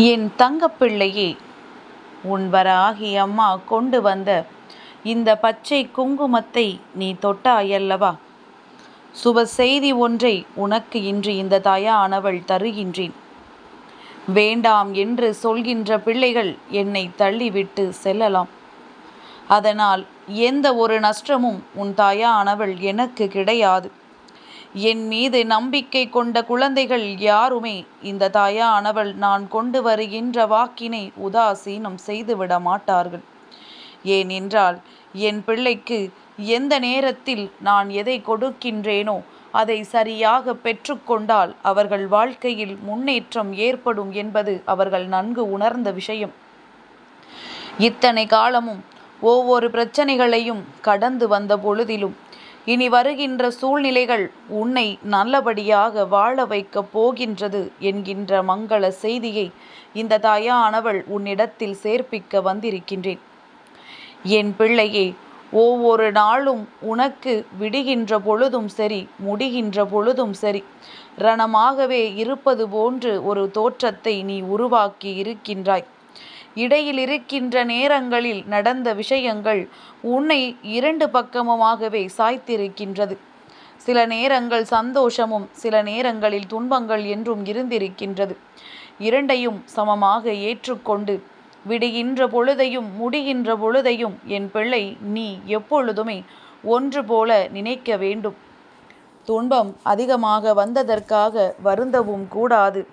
என் தங்கப்பிள்ளையே உன் வராகி அம்மா கொண்டு வந்த இந்த பச்சை குங்குமத்தை நீ தொட்டாயல்லவா? சுப செய்தி ஒன்றை உனக்கு இன்று இந்த தாயானவள் தருகின்றேன். வேண்டாம் என்று சொல்கின்ற பிள்ளைகள் என்னை தள்ளிவிட்டு செல்லலாம். அதனால் எந்த ஒரு நஷ்டமும் உன் தாயானவள் எனக்கு கிடையாது. என் மீது நம்பிக்கை கொண்ட குழந்தைகள் யாருமே இந்த தாயானவள் நான் கொண்டு வருகின்ற வாக்கினை உதாசீனம் செய்துவிட மாட்டார்கள். ஏனென்றால் என் பிள்ளைக்கு எந்த நேரத்தில் நான் எதை கொடுக்கின்றேனோ அதை சரியாக பெற்றுக்கொண்டால் அவர்கள் வாழ்க்கையில் முன்னேற்றம் ஏற்படும் என்பது அவர்கள் நன்கு உணர்ந்த விஷயம். இத்தனை காலமும் ஒவ்வொரு பிரச்சனைகளையும் கடந்து வந்த பொழுதிலும் இனி வருகின்ற சூழ்நிலைகள் உன்னை நல்லபடியாக வாழ வைக்கப் போகின்றது என்கின்ற மங்கள செய்தியை இந்த தாயானவள் உன்னிடத்தில் சேர்ப்பிக்க வந்திருக்கின்றேன். என் பிள்ளையே ஒவ்வொரு நாளும் உனக்கு விடுகின்ற பொழுதும் சரி முடிகின்ற பொழுதும் சரி. ரணமாகவே இருப்பது போன்று ஒரு தோற்றத்தை நீ உருவாக்கி இருக்கின்றாய். இடையில் இருக்கின்ற நேரங்களில் நடந்த விஷயங்கள் உன்னை இரண்டு பக்கமுமாகவே சாய்த்திருக்கின்றது. சில நேரங்கள் சந்தோஷமும் சில நேரங்களில் துன்பங்கள் என்றும் இருந்திருக்கின்றது. இரண்டையும் சமமாக ஏற்றுக்கொண்டு விடுகின்ற பொழுதையும் முடிகின்ற பொழுதையும் என் பிள்ளை நீ எப்பொழுதுமே ஒன்று போல நினைக்க வேண்டும். துன்பம் அதிகமாக வந்ததற்காக வருந்தவும் கூடாது.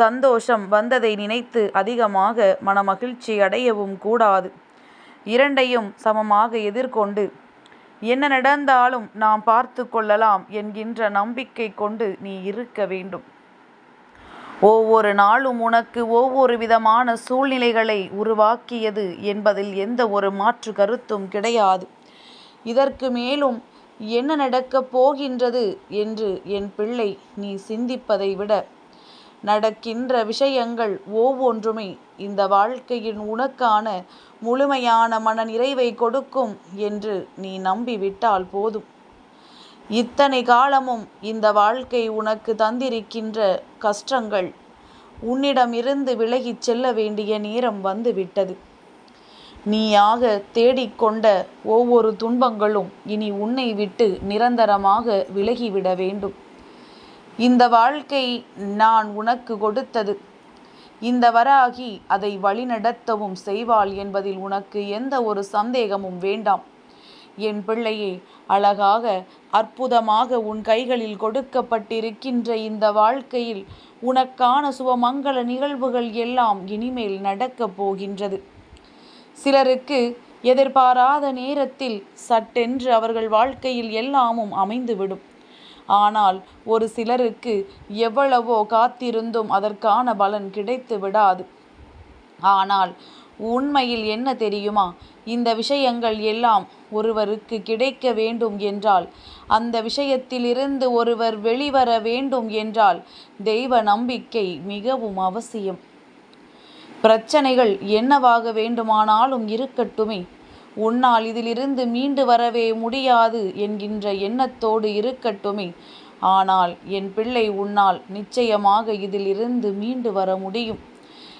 சந்தோஷம் வந்ததை நினைத்து அதிகமாக மனமகிழ்ச்சி அடையவும் கூடாது. இரண்டையும் சமமாக எதிர்கொண்டு என்ன நடந்தாலும் நாம் பார்த்து கொள்ளலாம் என்கின்ற நம்பிக்கை கொண்டு நீ இருக்க வேண்டும். ஒவ்வொரு நாளும் உனக்கு ஒவ்வொரு விதமான சூழ்நிலைகளை உருவாக்கியது என்பதில் எந்த ஒரு மாற்று கருத்தும் கிடையாது. இதற்கு மேலும் என்ன நடக்கப் போகின்றது என்று என் பிள்ளை நீ சிந்திப்பதை விட நடக்கின்ற விஷயங்கள் ஒவ்வொன்றுமே இந்த வாழ்க்கையின் உனக்கான முழுமையான மன நிறைவை கொடுக்கும் என்று நீ நம்பிவிட்டால் போதும். இத்தனை காலமும் இந்த வாழ்க்கை உனக்கு தந்திருக்கின்ற கஷ்டங்கள் உன்னிடமிருந்து விலகிச் செல்ல வேண்டிய நேரம் வந்துவிட்டது. நீயாக தேடிக்கொண்ட ஒவ்வொரு துன்பங்களும் இனி உன்னை விட்டு நிரந்தரமாக விலகிவிட வேண்டும். இந்த வாழ்க்கை நான் உனக்கு கொடுத்தது. இந்த வராகி அதை வழிநடத்தவும் செய்வாள் என்பதில் உனக்கு எந்த ஒரு சந்தேகமும் வேண்டாம். என் பிள்ளையே அழகாக அற்புதமாக உன் கைகளில் கொடுக்கப்பட்டிருக்கின்ற இந்த வாழ்க்கையில் உனக்கான சுபமங்கள நிகழ்வுகள் எல்லாம் இனிமேல் நடக்கப் போகின்றது. சிலருக்கு எதிர்பாராத நேரத்தில் சட்டென்று அவர்கள் வாழ்க்கையில் எல்லாமும் அமைந்துவிடும். ஆனால் ஒரு சிலருக்கு எவ்வளவோ காத்திருந்தும் அதற்கான பலன் கிடைத்து விடாது. ஆனால் உண்மையில் என்ன தெரியுமா? இந்த விஷயங்கள் எல்லாம் ஒருவருக்கு கிடைக்க வேண்டும் என்றால் அந்த விஷயத்திலிருந்து ஒருவர் வெளிவர வேண்டும் என்றால் தெய்வ நம்பிக்கை மிகவும் அவசியம். பிரச்சனைகள் என்னவாக வேண்டுமானாலும் இருக்கட்டுமே. உன்னால் இதிலிருந்து மீண்டு வரவே முடியாது என்கின்ற எண்ணத்தோடு இருக்கட்டுமே. ஆனால் என் பிள்ளை உன்னால் நிச்சயமாக இதிலிருந்து மீண்டு வர முடியும்.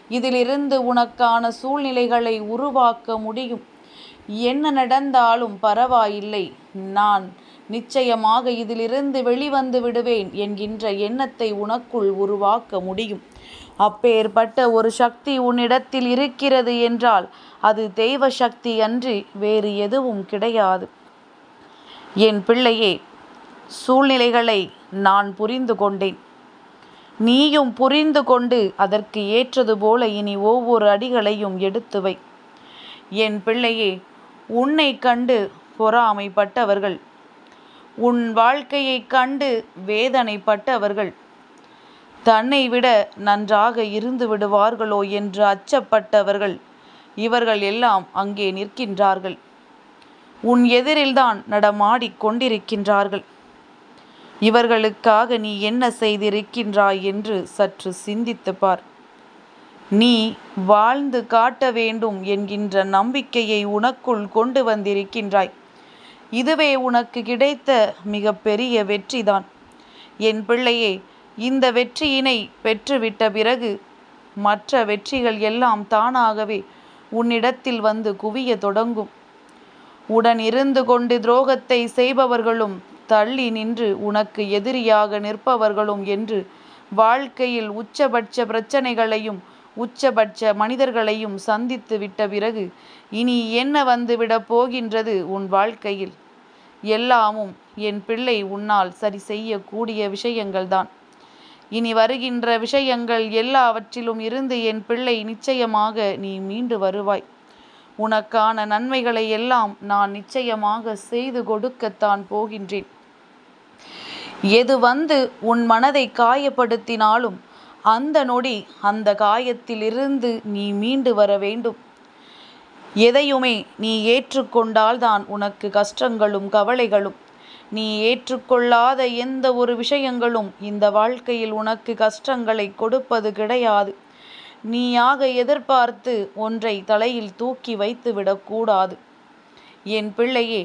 இதிலிருந்து உனக்கான சூழ்நிலைகளை உருவாக்க முடியும். என்ன நடந்தாலும் பரவாயில்லை. நான் நிச்சயமாக இதிலிருந்து வெளிவந்து விடுவேன் என்கின்ற எண்ணத்தை உனக்குள் உருவாக்க முடியும். அப்பேற்பட்ட ஒரு சக்தி உன்னிடத்தில் இருக்கிறது என்றால் அது தெய்வ சக்தி அன்றி வேறு எதுவும் கிடையாது. என் பிள்ளையே சூழ்நிலைகளை நான் புரிந்து கொண்டேன். நீயும் புரிந்து கொண்டு அதற்கு ஏற்றது போல இனி ஒவ்வொரு அடிகளையும் எடுத்து வை. என் பிள்ளையே உன்னை கண்டு பொறாமைப்பட்டவர்கள் உன் வாழ்க்கையை கண்டு வேதனைப்பட்டவர்கள் தன்னை விட நன்றாக இருந்து விடுவார்களோ என்று அச்சப்பட்டவர்கள் இவர்கள் எல்லாம் அங்கே நிற்கின்றார்கள். உன் எதிரில்தான் நடமாடிக் கொண்டிருக்கின்றார்கள். இவர்களுக்காக நீ என்ன செய்திருக்கின்றாய் என்று சற்று சிந்தித்து பார். நீ வாழ்ந்து காட்ட வேண்டும் என்கின்ற நம்பிக்கையை உனக்குள் கொண்டு வந்திருக்கின்றாய். இதுவே உனக்கு கிடைத்த மிக பெரிய வெற்றிதான். என் பிள்ளையே இந்த வெற்றியினை பெற்றுவிட்ட பிறகு மற்ற வெற்றிகள் எல்லாம் தானாகவே உன்னிடத்தில் வந்து குவிய தொடங்கும். உடன் இருந்து கொண்டு துரோகத்தை செய்பவர்களும் தள்ளி நின்று உனக்கு எதிரியாக நிற்பவர்களும் என்று வாழ்க்கையில் உச்சபட்ச பிரச்சனைகளையும் உச்சபட்ச மனிதர்களையும் சந்தித்து விட்ட பிறகு இனி என்ன வந்துவிடப் போகின்றது உன் வாழ்க்கையில்? எல்லாமும் என் பிள்ளை உன்னால் சரி செய்யக்கூடிய விஷயங்கள்தான். இனி வருகின்ற விஷயங்கள் எல்லாவற்றிலும் இருந்து என் பிள்ளை நிச்சயமாக நீ மீண்டு வருவாய். உனக்கான நன்மைகளை எல்லாம் நான் நிச்சயமாக செய்து கொடுக்கத்தான் போகின்றேன். எது வந்து உன் மனதை காயப்படுத்தினாலும் அந்த நொடி அந்த காயத்திலிருந்து நீ மீண்டு வர வேண்டும். எதையுமே நீ ஏற்றுக்கொண்டால்தான் உனக்கு கஷ்டங்களும் கவலைகளும் நீ ஏற்றுக்கொள்ளாத எந்த ஒரு விஷயங்களும் இந்த வாழ்க்கையில் உனக்கு கஷ்டங்களை கொடுப்பது கிடையாது. நீயாக எதிர்பார்த்து ஒன்றை தலையில் தூக்கி வைத்து விடக்கூடாது என் பிள்ளையே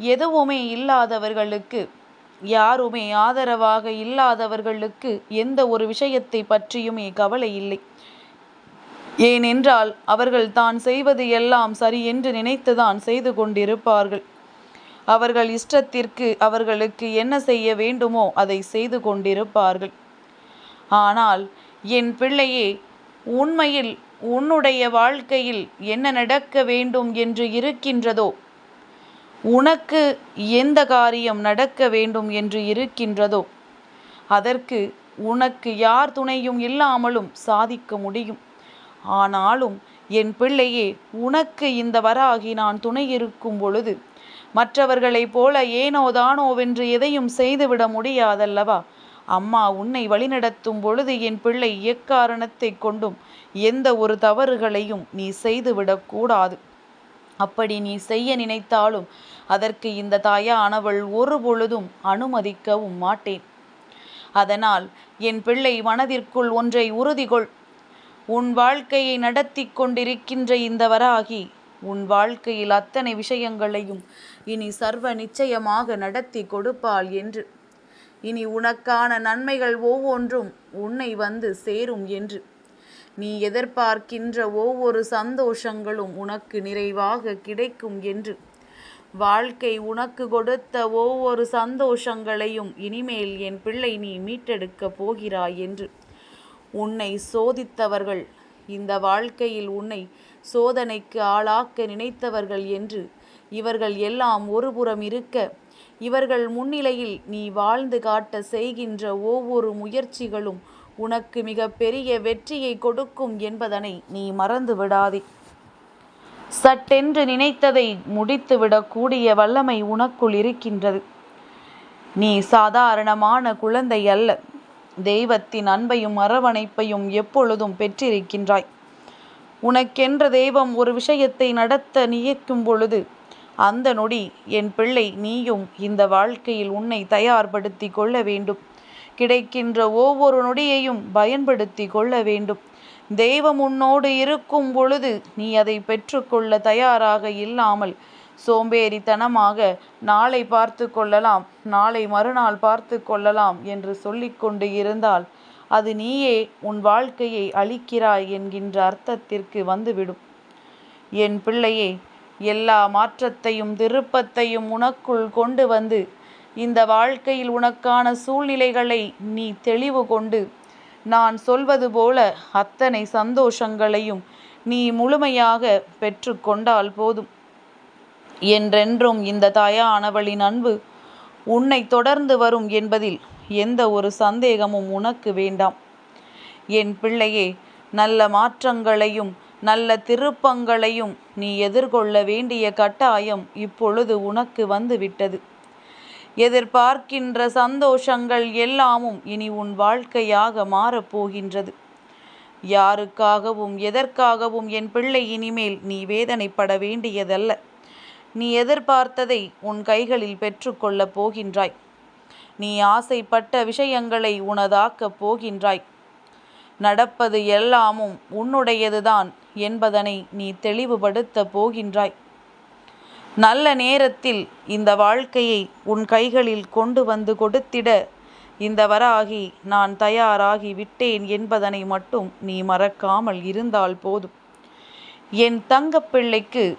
எதுவுமே இல்லாதவர்களுக்கு யாருமே ஆதரவாக இல்லாதவர்களுக்கு எந்த ஒரு விஷயத்தை பற்றியுமே கவலை இல்லை. ஏனென்றால் அவர்கள் தான் செய்வது எல்லாம் சரி என்று நினைத்துதான் செய்து கொண்டிருப்பார்கள். அவர்கள் இஷ்டத்திற்கு அவர்களுக்கு என்ன செய்ய வேண்டுமோ அதை செய்து கொண்டிருப்பார்கள். ஆனால் என் பிள்ளையே உண்மையில் உன்னுடைய வாழ்க்கையில் என்ன நடக்க வேண்டும் என்று இருக்கின்றதோ உனக்கு எந்த காரியம் நடக்க வேண்டும் என்று இருக்கின்றதோ அதற்கு உனக்கு யார் துணையும் இல்லாமலும் சாதிக்க முடியும். ஆனாலும் என் பிள்ளையே உனக்கு இந்த வராகி நான் துணை இருக்கும் பொழுது மற்றவர்களைப் போல ஏனோ தானோவென்று எதையும் செய்துவிட முடியாதல்லவா? அம்மா உன்னை வழிநடத்தும் பொழுது என் பிள்ளை எக்காரணத்தை கொண்டும் எந்த ஒரு தவறுகளையும் நீ செய்துவிடக்கூடாது அப்படி நீ செய்ய நினைத்தாலும் அதற்கு இந்த தாயானவள் ஒரு பொழுதும் அனுமதிக்கவும் மாட்டேன். அதனால் என் பிள்ளை மனதிற்குள் ஒன்றை உறுதிகொள். உன் வாழ்க்கையை நடத்தி கொண்டிருக்கின்ற இந்த வராகி உன் வாழ்க்கையில் அத்தனை விஷயங்களையும் இனி சர்வ நிச்சயமாக நடத்தி கொடுப்பாள் என்று. இனி உனக்கான நன்மைகள் ஒவ்வொன்றும் உன்னை வந்து சேரும் என்று. நீ எதிர்பார்க்கின்ற ஒவ்வொரு சந்தோஷங்களும் உனக்கு நிறைவாக கிடைக்கும் என்று. வாழ்க்கை உனக்கு கொடுத்த ஒவ்வொரு சந்தோஷங்களையும் இனிமேல் என் பிள்ளை நீ மீட்டெடுக்கப் போகிறாய் என்று. உன்னை சோதித்தவர்கள் இந்த வாழ்க்கையில் உன்னை சோதனைக்கு ஆளாக்க நினைத்தவர்கள் என்று. இவர்கள் எல்லாம் ஒருபுறம் இருக்க. இவர்கள் முன்னிலையில் நீ வாழ்ந்து காட்ட செய்கின்ற ஒவ்வொரு முயற்சிகளும் உனக்கு மிக பெரிய வெற்றியை கொடுக்கும் என்பதனை நீ மறந்து விடாதே. சட்டென்று நினைத்ததை முடித்துவிடக்கூடிய வல்லமை உனக்குள் இருக்கின்றது. நீ சாதாரணமான குழந்தை அல்ல. தெய்வத்தின் அன்பையும் அரவணைப்பையும் எப்பொழுதும் பெற்றிருக்கின்றாய். உனக்கென்ற தெய்வம் ஒரு விஷயத்தை நடத்த நியக்கும் பொழுது அந்த நொடி என் பிள்ளை நீயும் இந்த வாழ்க்கையில் உன்னை தயார்படுத்தி கொள்ள வேண்டும். கிடைக்கின்ற ஒவ்வொரு நொடியையும் பயன்படுத்தி கொள்ள வேண்டும். தெய்வம் உன்னோடு இருக்கும் பொழுது நீ அதை பெற்றுக்கொள்ள தயாராக இல்லாமல் சோம்பேறித்தனமாக நாளை பார்த்து கொள்ளலாம் நாளை மறுநாள் பார்த்து கொள்ளலாம் என்று சொல்லிக்கொண்டு இருந்தால் அது நீயே உன் வாழ்க்கையை அழிக்கிறாய் என்கின்ற அர்த்தத்திற்கு வந்துவிடும். என் பிள்ளையே எல்லா மாற்றத்தையும் திருப்பத்தையும் உனக்குள் கொண்டு வந்து இந்த வாழ்க்கையில் உனக்கான சூழ்நிலைகளை நீ தெளிவு கொண்டு நான் சொல்வது போல அத்தனை சந்தோஷங்களையும் நீ முழுமையாக பெற்றுக்கொண்டால் போதும். என்றென்றும் இந்த தாயானவளின் அன்பு உன்னை தொடர்ந்து வரும் என்பதில் எந்த ஒரு சந்தேகமும் உனக்கு வேண்டாம். என் பிள்ளையே நல்ல மாற்றங்களையும் நல்ல திருப்பங்களையும் நீ எதிர்கொள்ள வேண்டிய கட்டாயம் இப்பொழுது உனக்கு வந்துவிட்டது. எதிர்பார்க்கின்ற சந்தோஷங்கள் எல்லாமும் இனி உன் வாழ்க்கையாக மாறப்போகின்றது யாருக்காகவும் எதற்காகவும் என் பிள்ளை இனிமேல் நீ வேதனைப்பட வேண்டியதல்ல. நீ எதிர்பார்த்ததை உன் கைகளில் பெற்றுக்கொள்ளப் போகின்றாய். நீ ஆசைப்பட்ட விஷயங்களை உனதாக்கப் போகின்றாய். நடப்பது எல்லாமும் உன்னுடையதுதான் என்பதனை நீ தெளிவுபடுத்த போகின்றாய். நல்ல நேரத்தில் இந்த வாழ்க்கையை உன் கைகளில் கொண்டு வந்து கொடுத்திட இந்த வராகி நான் தயாராகி விட்டேன் என்பதனை மட்டும் நீ மறக்காமல் இருந்தால் போதும். என் தங்கப்பிள்ளைக்கு